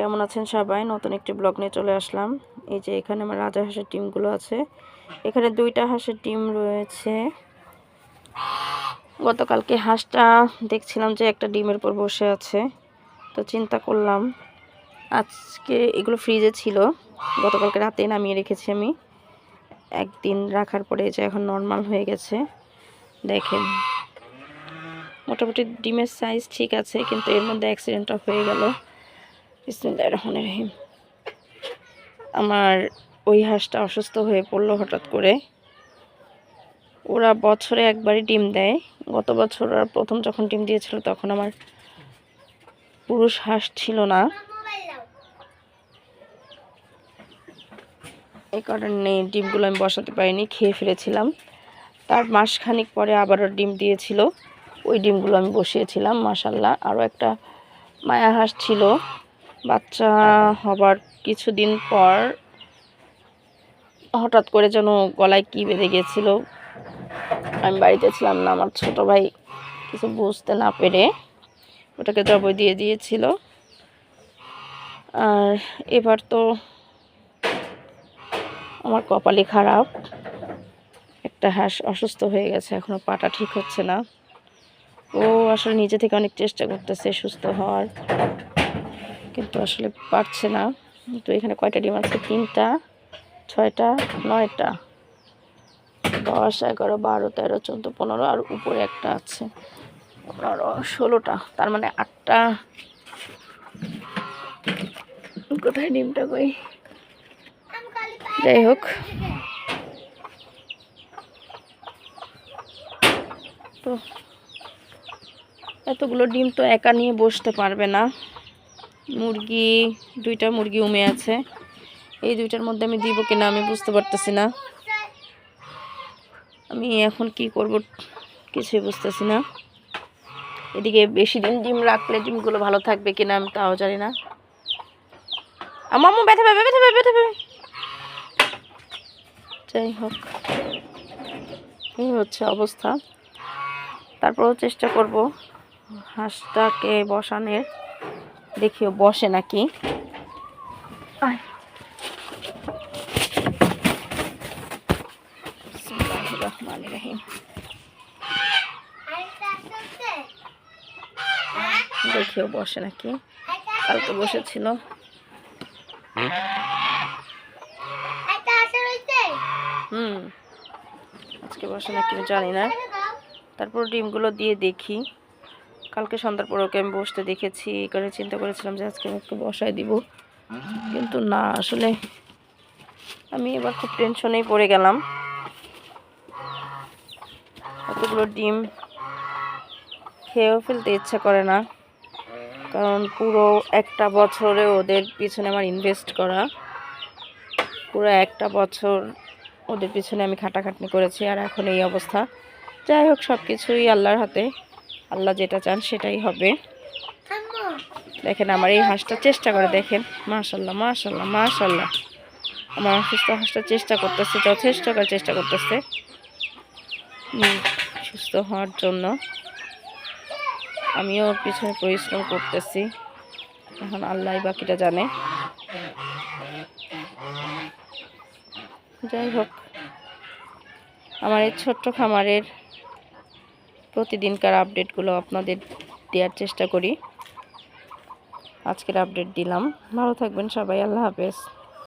কেমন আছেন সবাই? নতুন একটি ব্লগ নিয়ে চলে আসলাম। এই যে এখানে আমার রাজা হাঁসের টিমগুলো আছে। এখানে দুইটা হাঁসের টিম রয়েছে। গতকালকে হাঁসটা দেখছিলাম যে একটা ডিমের উপর বসে আছে। তো চিন্তা করলাম, আজকে এগুলো ফ্রিজে ছিল। গতকালকে রাতে নামিয়ে রেখেছি আমি। একদিন রাখার পরে যে এখন নর্মাল হয়ে গেছে। দেখেন। মোটামুটি ডিমের সাইজ ঠিক আছে, কিন্তু এর মধ্যে অ্যাক্সিডেন্টটা হয়ে গেল। আমার ওই হাঁসটা অসুস্থ হয়ে পড়ল হঠাৎ করে। ওরা বছরে একবারই ডিম দেয়। গত বছর ওরা প্রথম যখন ডিম দিয়েছিল তখন আমার পুরুষ হাঁস ছিল না। এই কারণে ডিমগুলো আমি বসাতে পারিনি, খেয়ে ফেলেছিলাম। তার মাসখানিক পরে আবারও ডিম দিয়েছিল। ওই ডিমগুলো আমি বসিয়েছিলাম মাসাল্লাহ আরও একটা মায়া হাঁস ছিল। বাচ্চা হবার কিছুদিন পর হঠাৎ করে যেন গলায় কি বেঁধে গিয়েছিল আমি বাড়িতে ছিলাম না, আমার ছোট ভাই কিছু বুঝতে না পেরে ওটাকে জবই দিয়ে দিয়েছিল। আর এবার তো আমার কপালই খারাপ। একটা হাঁস অসুস্থ হয়ে গেছে, এখনও পাটা ঠিক হচ্ছে না। ও আসলে নিজে থেকে অনেক চেষ্টা করতেছে সুস্থ হওয়ার। কিন্তু আসলে পারছে না। তো এখানে কয়টা ডিম আছে? তিনটা, ছয়টা, নয়টা। দশ, এগারো, বারো, তেরো, চোদ্দ, পনেরো আর উপরে একটা আছে। পনেরো, ষোলোটা। তার মানে আটটা। কোথায় ডিমটা কই? যাই হোক। তো এতগুলো ডিম তো একা নিয়ে বসতে পারবে না। মুরগি, দুইটা মুরগি উমে আছে। এই দুইটার মধ্যে আমি দিব কিনা আমি বুঝতে পারতেছি না। আমি এখন কি করব কিছুই বুঝতেছি না। এদিকে বেশি দিন ডিম রাখলে ডিমগুলো ভালো থাকবে কিনা আমি তাও জানি না। আমার ব্যথা পাবে ব্যথা পাবে ব্যথা পাবে। যাই হোক, এই হচ্ছে অবস্থা। তারপরেও চেষ্টা করব হাঁসটাকে বসানোর। দেখিও বসে নাকি। রহিম। দেখিও বসে নাকি। কালকে বসেছিল। হুম। আজকে বসে নাকি জানি না। তারপর ডিমগুলো দিয়ে দেখি। কালকে সন্ধ্যার পর ওকে আমি বসতে দেখেছি, এই কারণে চিন্তা করেছিলাম যে আজকে ওকে বসায় দিব। কিন্তু না, আসলে আমি এবার খুব টেনশনেই পড়ে গেলাম। এতগুলো ডিম খেয়েও ফেলতে ইচ্ছা করে না, কারণ পুরো একটা বছরে ওদের পিছনে আমার ইনভেস্ট করা, পুরো একটা বছর ওদের পিছনে আমি খাটাখাটনি করেছি, আর এখন এই অবস্থা। যাই হোক সব কিছুই আল্লাহর হাতে। আল্লাহ যেটা চান সেটাই হবে। দেখেন আমার এই হাঁসটা চেষ্টা করে দেখেন। মাশাল্লাহ মাশাল্লাহ মাশাল্লাহ আমার অসুস্থ হাঁসটা চেষ্টা করতেছে যথেষ্ট করে চেষ্টা করতেছে। সুস্থ হওয়ার জন্য। আমিও ওর পিছনে পরিশ্রম করতেছি। এখন আল্লাহ বাকিটা জানে। যাই হোক আমার এই ছোট্ট খামারের প্রতিদিনকার আপডেটগুলো আপনাদের দেওয়ার চেষ্টা করি। আজকের আপডেট দিলাম। ভালো থাকবেন সবাই। আল্লাহ হাফেজ।